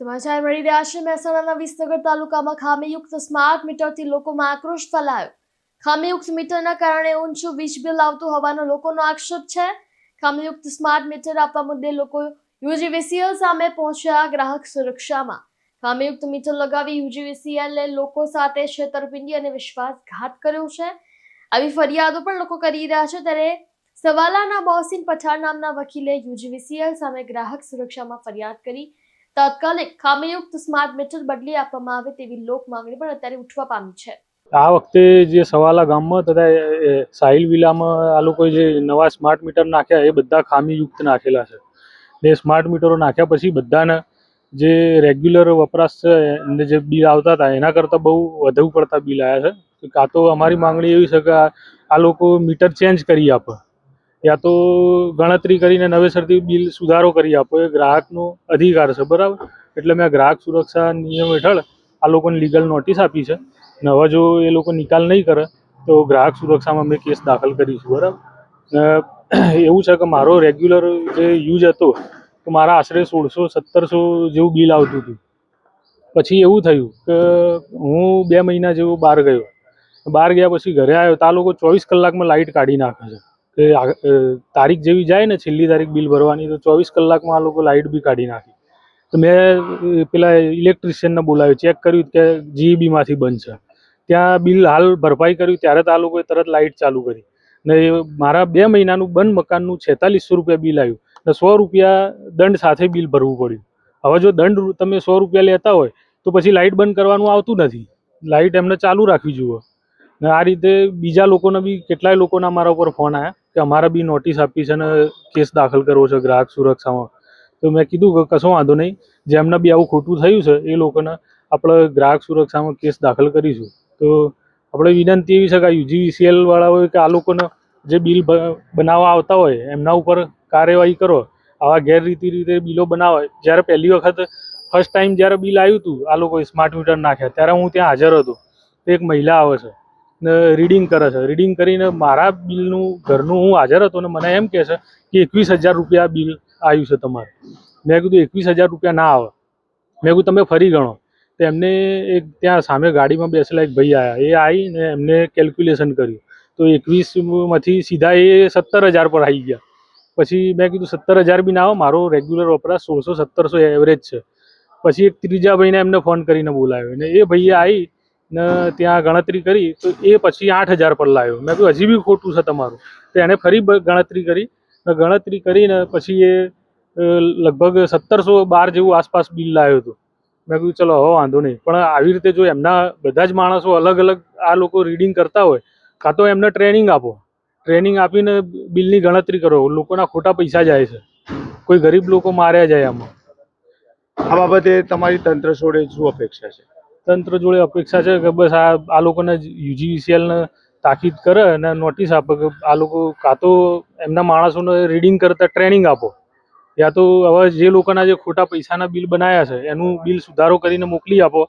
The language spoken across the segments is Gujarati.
સમાચાર મળી રહ્યા છે. મહેસાણાના વિસનગર તાલુકામાં ખામીયુક્ત સ્માર્ટ મીટરથી લોકોમાં આક્રોશ ફેલાયો. ખામીયુક્ત મીટરના કારણે ઊંચું વીજ બિલ આવતું હોવાનો લોકોનો આક્ષેપ છે. ખામીયુક્ત સ્માર્ટ મીટર આપવા મુદ્દે લોકો યુજીવીસીએલ સામે પહોંચ્યા ગ્રાહક સુરક્ષામાં. ખામીયુક્ત મીટર લગાવી યુજીવીસીએલે લોકો સાથે છેતરપિંડી અને વિશ્વાસઘાત કર્યો છે. આવી ફરિયાદો પણ લોકો કરી રહ્યા છે. ત્યારે સવાલાના મોહસિન પઠાણ નામના વકીલે યુજીવીસીએલ સામે ગ્રાહક સુરક્ષામાં ફરિયાદ કરી તાત્કાલિક ખામીયુક્ત સ્માર્ટ મીટર બદલી આપવામાં આવે તેવી લોક માંગણી પણ અત્યારે ઉઠવા પામી છે. આ વખતે જે સવાલા ગામમાં તથા સાહિલ વિલામાં આ લોકોએ જે નવા સ્માર્ટ મીટર નાખ્યા, એ બધા ખામીયુક્ત નાખેલા છે. ને સ્માર્ટ મીટરો નાખ્યા પછી બધાને જે રેગ્યુલર વપરાશ છે એને જે બિલ આવતા હતા, એના કરતાં બહુ વધુ પડતા બિલ આવ્યા છે. કાં તો અમારી માંગણી એવી છે કે આ આ લોકો મીટર ચેન્જ કરી આપે. યા તો ગણતરી કરીને નવેસરથી બિલ સુધારો કરી આપો. એ ગ્રાહકનો અધિકાર છે, બરાબર? એટલે મેં ગ્રાહક સુરક્ષા નિયમ હેઠળ આ લોકોને લીગલ નોટિસ આપી છે. ને હવે જો એ લોકો નિકાલ નહીં કરે, તો ગ્રાહક સુરક્ષામાં અમે કેસ દાખલ કરીશું બરાબર? એવું છે કે મારો રેગ્યુલર જે યુઝ હતો, તો મારા આશરે સોળસો, સત્તરસો જેવું બિલ આવતું હતું. પછી એવું થયું કે હું બે મહિના જેવું બહાર ગયો. બહાર ગયા પછી ઘરે આવ્યો તો આ લોકો ચોવીસ કલાકમાં લાઇટ કાઢી નાખે છે. આ- તારીખ જેવી જાય ને છેલ્લી તારીખ બિલ ભરવાની, તો ચોવીસ કલાકમાં આ લોકો લાઇટ બી કાઢી નાખી. તો મેં પેલા ઇલેક્ટ્રિશિયનને બોલાવ્યું, ચેક કર્યું કે જીઈબીમાંથી બંધ છે. ત્યાં બિલ હાલ ભરપાઈ કર્યું, ત્યારે તો આ લોકોએ તરત લાઇટ ચાલુ કરી. ને મારા બે મહિનાનું બંધ મકાનનું છેતાલીસો રૂપિયા બિલ આવ્યું. ને સો રૂપિયા દંડ સાથે બિલ ભરવું પડ્યું. હવે જો દંડ તમે સો રૂપિયા લેતા હોય, તો પછી લાઇટ બંધ કરવાનું આવતું નથી. લાઇટ એમને ચાલુ રાખવી જોઈએ. ને આ રીતે બીજા લોકોને બી, કેટલાય લોકોના મારા ઉપર ફોન આવ્યા. કે અમારે બી નોટિસ આપી છે અને કેસ દાખલ કરવો છે ગ્રાહક સુરક્ષામાં. તો મેં કીધું કે કશો વાંધો નહીં. જેમને બી આવું ખોટું થયું છે, એ લોકોને આપણે ગ્રાહક સુરક્ષામાં કેસ દાખલ કરીશું. તો આપણે વિનંતી એવી છે કે યુજીવીસીએલ વાળા હોય કે આ લોકોને જે બિલ બનાવવા આવતા હોય, એમના ઉપર કાર્યવાહી કરો. આવા ગેરરીતિ રીતે બિલો બનાવે જ્યારે પહેલી વખત ફર્સ્ટ ટાઈમ જ્યારે બિલ આવ્યું હતું, આ લોકોએ સ્માર્ટ મીટર નાખ્યા. ત્યારે હું ત્યાં હાજર હતો. એક મહિલા આવે છે. ને રીડિંગ કરે છે. રીડિંગ કરીને મારા બિલનું, ઘરનું હું હાજર હતો ને મને એમ કહે છે કે એકવીસ હજાર રૂપિયા બિલ આવ્યું છે તમારે. મેં કીધું, એકવીસ હજાર રૂપિયા ના આવે. મેં કીધું, તમે ફરી ગણો. તો એમને એક ત્યાં સામે ગાડીમાં બેસેલા એક ભાઈ આવ્યા એ આવીને એમને કેલ્ક્યુલેશન કર્યું. તો એકવીસમાંથી સીધા એ સત્તર હજાર પર આવી ગયા. પછી મેં કીધું, સત્તર હજાર બી ના આવે, મારો રેગ્યુલર વપરાશ સોળસો સત્તરસો એવરેજ છે. પછી એક ત્રીજા ભાઈને એમને ફોન કરીને બોલાવ્યો ને એ ભાઈએ આવી ને ત્યાં ગણતરી કરી, તો એ પછી આઠ હજાર પર લાવ્યો મેં કહ્યું હજી બી ખોટું છે તમારું. તો એણે ફરી ગણતરી કરી. ને ગણતરી કરીને પછી એ લગભગ સત્તરસો બાર જેવું આસપાસ બિલ લાવ્યું હતું. મેં કહ્યું ચલો, હવે વાંધો નહીં. પણ આવી રીતે જો એમના બધા જ માણસો અલગ અલગ આ લોકો રીડિંગ કરતા હોય, કાં તો એમને ટ્રેનિંગ આપો. ટ્રેનિંગ આપીને બિલની ગણતરી કરો. લોકોના ખોટા પૈસા જાય છે. કોઈ ગરીબ લોકો માર્યા જાય આમાં. આ બાબતે તમારી તંત્ર જોડે શું અપેક્ષા છે? તંત્ર જોડે અપેક્ષા છે કે બસ આ આ લોકોને યુજીવીસીએલને તાકીદ કરે અને નોટિસ આપે કે આ લોકો કાં તો એમના માણસોને રીડિંગ કરતા ટ્રેનિંગ આપો. યા તો હવે જે લોકોના જે ખોટા પૈસાના બિલ બનાવ્યા છે, એનું બિલ સુધારો કરીને મોકલી આપો.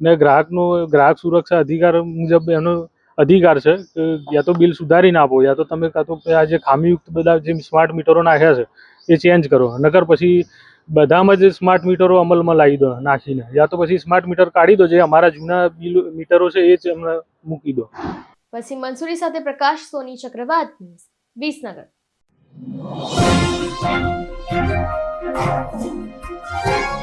ને ગ્રાહકનો ગ્રાહક સુરક્ષા અધિકાર મુજબ એનો અધિકાર છે કે યા તો બિલ સુધારીને આપો, યા તો તમે કાં તો આ જે ખામીયુક્ત બધા જે સ્માર્ટ મીટરો નાખ્યા છે, એ ચેન્જ કરો. નકર પછી બધામાં જ સ્માર્ટ મીટરો અમલમાં લાવી દો નાખીને યા તો પછી સ્માર્ટ મીટર કાઢી દો, જે અમારા જૂના બિલ મીટરો છે, એ જ અમને મૂકી દો પછી મંસૂરી સાથે પ્રકાશ, સોની ચક્રવાત, ન્યૂઝ, વિસનગર Thank you.